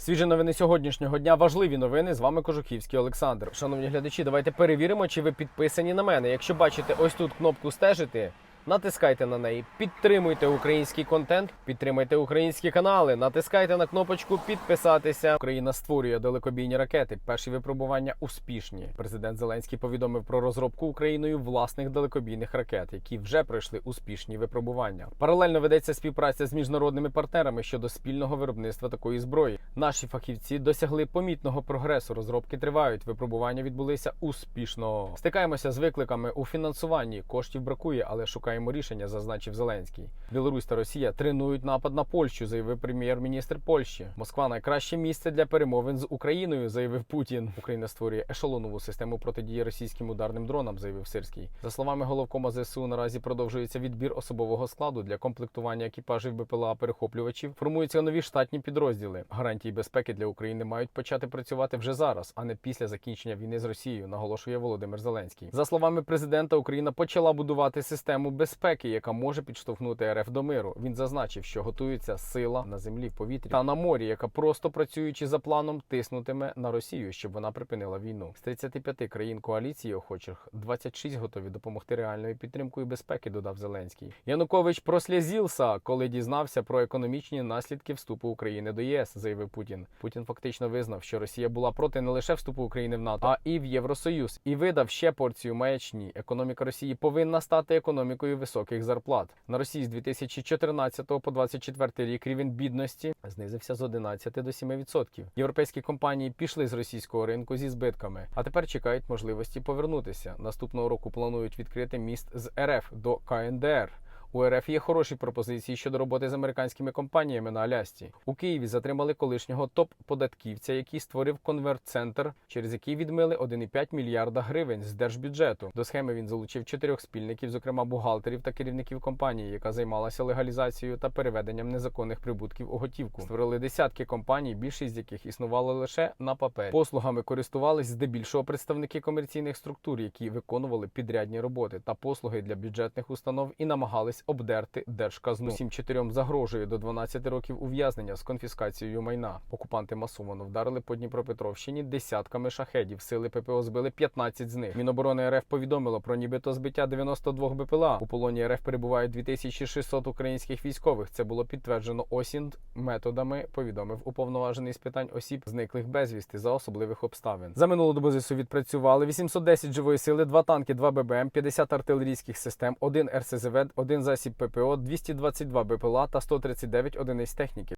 Свіжі новини сьогоднішнього дня. Важливі новини. З вами Кожухівський Олександр. Шановні глядачі, давайте перевіримо, чи ви підписані на мене. Якщо бачите ось тут кнопку стежити. Натискайте на неї, підтримуйте український контент, підтримайте українські канали, натискайте на кнопочку підписатися. Україна створює далекобійні ракети. Перші випробування успішні. Президент Зеленський повідомив про розробку Україною власних далекобійних ракет, які вже пройшли успішні випробування. Паралельно ведеться співпраця з міжнародними партнерами щодо спільного виробництва такої зброї. Наші фахівці досягли помітного прогресу. Розробки тривають. Випробування відбулися успішно. Стикаємося з викликами у фінансуванні. Коштів бракує, але шукаємо рішення, зазначив Зеленський. Білорусь та Росія тренують напад на Польщу, заявив прем'єр-міністр Польщі. Москва найкраще місце для перемовин з Україною, заявив Путін. Україна створює ешелонову систему протидії російським ударним дронам, заявив Сирський. За словами головкома ЗСУ, наразі продовжується відбір особового складу для комплектування екіпажів БПЛА перехоплювачів. Формуються нові штатні підрозділи. Гарантії безпеки для України мають почати працювати вже зараз, а не після закінчення війни з Росією, наголошує Володимир Зеленський. За словами президента, Україна почала будувати систему безпеки, яка може підштовхнути РФ до миру. Він зазначив, що готується сила на землі, повітрі та на морі, яка просто працюючи за планом, тиснутиме на Росію, щоб вона припинила війну. З 35 країн коаліції охочих 26 готові допомогти реальною підтримкою безпеки. Додав Зеленський. Янукович прослізівся, коли дізнався про економічні наслідки вступу України до ЄС, заявив Путін. Путін фактично визнав, що Росія була проти не лише вступу України в НАТО, а і в Євросоюз, і видав ще порцію маячні. Економіка Росії повинна стати економікою високих зарплат. На Росії з 2014 по 2024 рік рівень бідності знизився з 11 до 7%. Європейські компанії пішли з російського ринку зі збитками, а тепер чекають можливості повернутися. Наступного року планують відкрити міст з РФ до КНДР. У РФ є хороші пропозиції щодо роботи з американськими компаніями на Алясці. У Києві затримали колишнього топ-податківця, який створив конверт-центр, через який відмили 1,5 мільярда гривень з держбюджету. До схеми він залучив чотирьох спільників, зокрема бухгалтерів та керівників компанії, яка займалася легалізацією та переведенням незаконних прибутків у готівку. Створили десятки компаній, більшість з яких існували лише на папері. Послугами користувались здебільшого представники комерційних структур, які виконували підрядні роботи та послуги для бюджетних установ і намагались обдерти держказну. Усім чотирьом загрожує до 12 років ув'язнення з конфіскацією майна. Окупанти масово вдарили по Дніпропетровщині десятками шахедів. Сили ППО збили 15 з них. Міноборони РФ повідомило про нібито збиття 92 БПЛА. У полоні РФ перебувають 2600 українських військових. Це було підтверджено осінь методами. Повідомив уповноважений з питань осіб, зниклих безвісти за особливих обставин. За минулу добу ЗСУ відпрацювали 810 живої сили, 2 танки, 2 ББМ, 50 артилерійських систем, 1 РСЗВ, 1 засіб ППО, 222 БПЛА та 139 одиниць техніки.